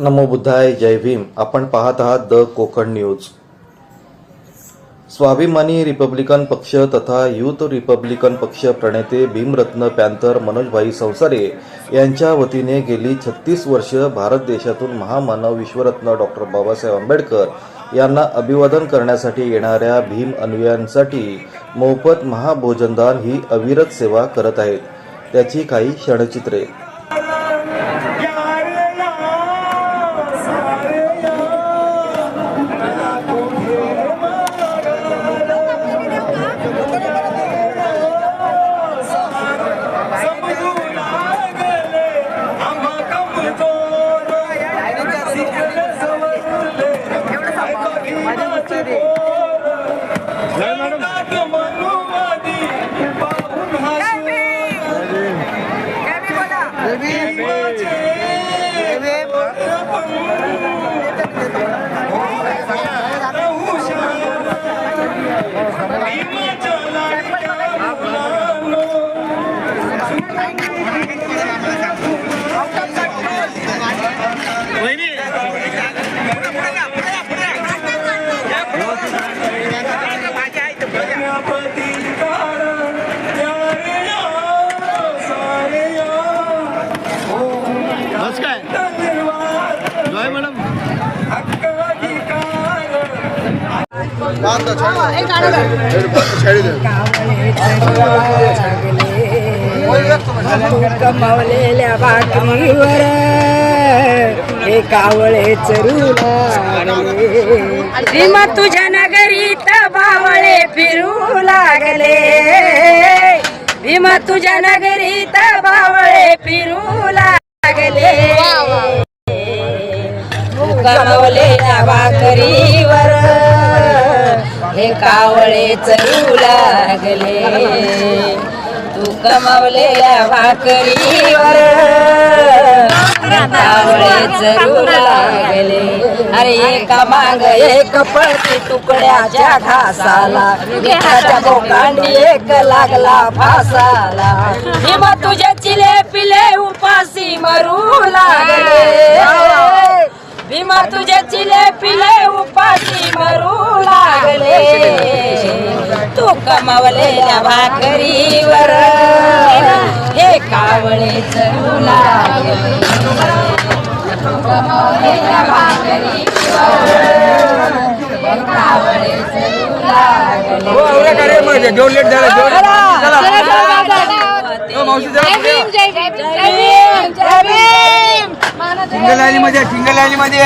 नमो बुद्धाय जय भीम. आपण पाहत आहात द कोकण न्यूज. स्वाभिमानी रिपब्लिकन पक्ष तथा युथ रिपब्लिकन पक्ष प्रणेते भीमरत्न पॅन्थर मनोजभाई संसारे यांच्या वतीने गेली छत्तीस वर्ष भारत देशातून महामानव विश्वरत्न डॉक्टर बाबासाहेब आंबेडकर यांना अभिवादन करण्यासाठी येणाऱ्या भीम अनुयायांसाठी मोफत महाभोजनदान ही अविरत सेवा करत आहेत. त्याची काही क्षणचित्रे. बस काय जय मॅडम कमावलेल्या भाकरीवर हे कावळे चरू भीमा तुझ्या नगरीत बावळे फिरू लागले. भीमा तुझ्या नगरीत बावळे फिरू लागले. कमावलेल्या भाकरीवर हे कावळे चरू लागले. तू कमावलेल्या भाकरीवर. लागले. अरे एका माग एक पळती तुकड्याच्या घासाला. मिठाच्या बोकांडी एक लागला फासाला. तुझ्या चिले पिले उपासी मरू लागले. भीमा तुझ्या चिले पिले उपाशी मरू लागले. तू कमावलेल्या भाकरीवर. हे कावळे चरू लागले. तू कमावलेल्या भाकरीवर. हे जेवण लेट झालं मावशी जय भीम जय भीम जय भीम टिंगल आली मध्ये टिंगल आली मध्ये.